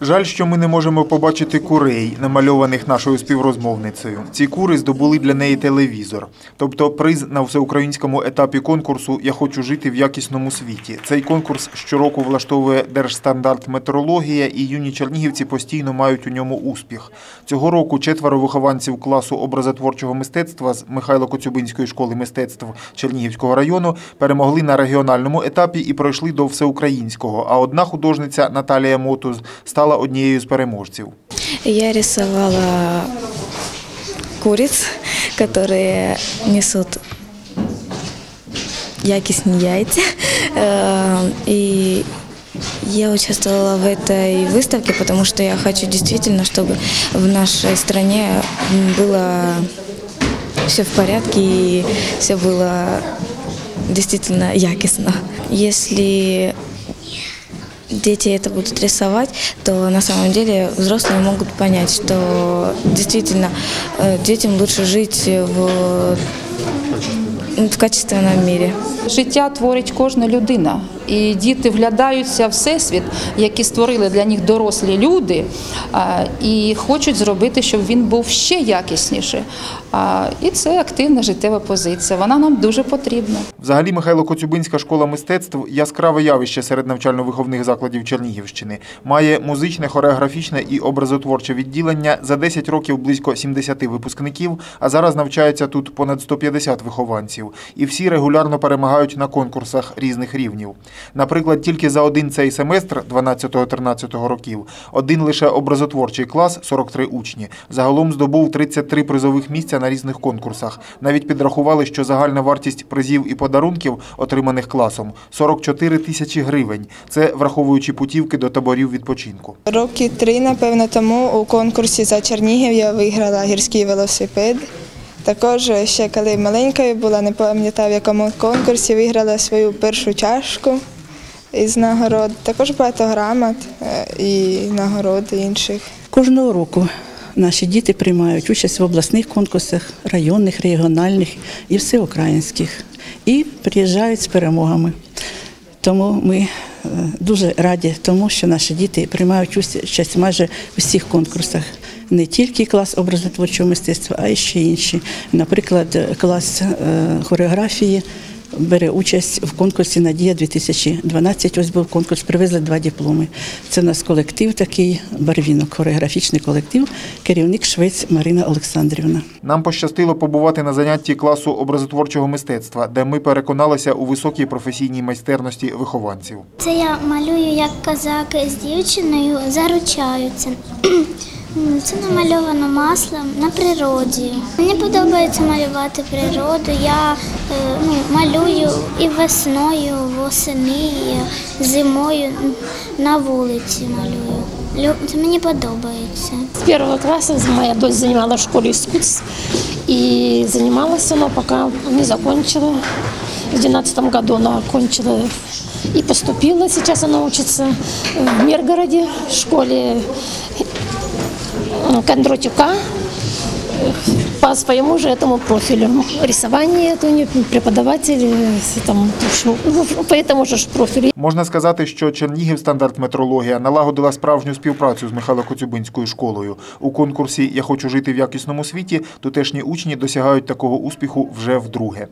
Жаль, що ми не можемо побачити курей, намальованих нашою співрозмовницею. Ці кури здобули для неї телевізор. Тобто приз на всеукраїнському етапі конкурсу Я хочу жити в якісному світі. Цей конкурс щороку влаштовує Держстандарт метрологія, і юні чернігівці постійно мають у ньому успіх. Цього року четверо вихованців класу образотворчого мистецтва з Михайло Коцюбинської школи мистецтв Чернігівського району перемогли на регіональному етапі і пройшли до всеукраїнського. А одна художниця Наталія Мотуз стала однією з переможців. Я рисовала куриц, которые несут якісні яйця. Э, И я участвовала в этой выставке, потому что я хочу действительно, чтобы в нашей стране было все в порядке и все было действительно якостно. Если дети это будут рисовать, то на самом деле взрослые могут понять, что действительно э, детям лучше жить в, в качественном мире. Життя творить кожна людина, і діти вглядаються в всесвіт, який створили для них дорослі люди, і хочуть зробити, щоб він був ще якісніший. І це активна життєва позиція. Вона нам дуже потрібна. Взагалі, Михайло Коцюбинська школа мистецтв яскраве явище серед навчально-виховних закладів Чернігівщини. Має музичне, хореографічне і образотворче відділення. За 10 років близько 70 випускників, а зараз навчається тут понад 150 вихованців. І всі регулярно перемагають на конкурсах різних рівнів. Наприклад, тільки за один цей семестр 12-13 років один лише образотворчий клас 43 учні. Загалом здобув 33 призових місця на різних конкурсах. Навіть підрахували, що загальна вартість призів і подарунків, отриманих класом, 44 тисячі гривень. Це враховуючи путівки до таборів відпочинку. Роки три, напевно, тому у конкурсі за Чернігів я виграла гірський велосипед. Також ще коли маленькою була, не пам'ятаю в якому конкурсі, виграла свою першу чашку із нагород. Також багато грамот е, і нагород інших. Кожного року наші діти приймають участь в обласних конкурсах, районних, регіональних і всеукраїнських. І приїжджають з перемогами. Тому ми е, дуже раді тому, що наші діти приймають участь майже у всіх конкурсах. Не тільки клас образотворчого мистецтва, а й ще інші. Наприклад, клас е, хореографії бере участь в конкурсі Надія 2012 Ось був конкурс, привезли два дипломи. Це у нас колектив такий барвінок, хореографічний колектив, керівник швець Марина Олександрівна. Нам пощастило побувати на занятті класу образотворчого мистецтва, де ми переконалися у високій професійній майстерності вихованців. Це я малюю, як козаки з дівчиною заручаються. Це намальовано маслом на природі. Мені подобається малювати природу. Я е, ну, малюю і весною, восени, і зимою на вулиці малюю. Лю- Це мені подобається. С первого класса моя дочь занималась в школе искусств. И занималась она, пока не закончила. В 2012 году она окончила и поступила. Сейчас она учится в Миргороде, в школе э, Кондротюка по своему же этому профилю. Рисование это у нее преподаватель, э, там, ну, по этому же ж профилю. Можна сказати, що Чернігів стандарт метрологія налагодила справжню співпрацю з Михайло Коцюбинською школою. У конкурсі Я хочу жити в якісному світі тутешні учні досягають такого успіху вже вдруге.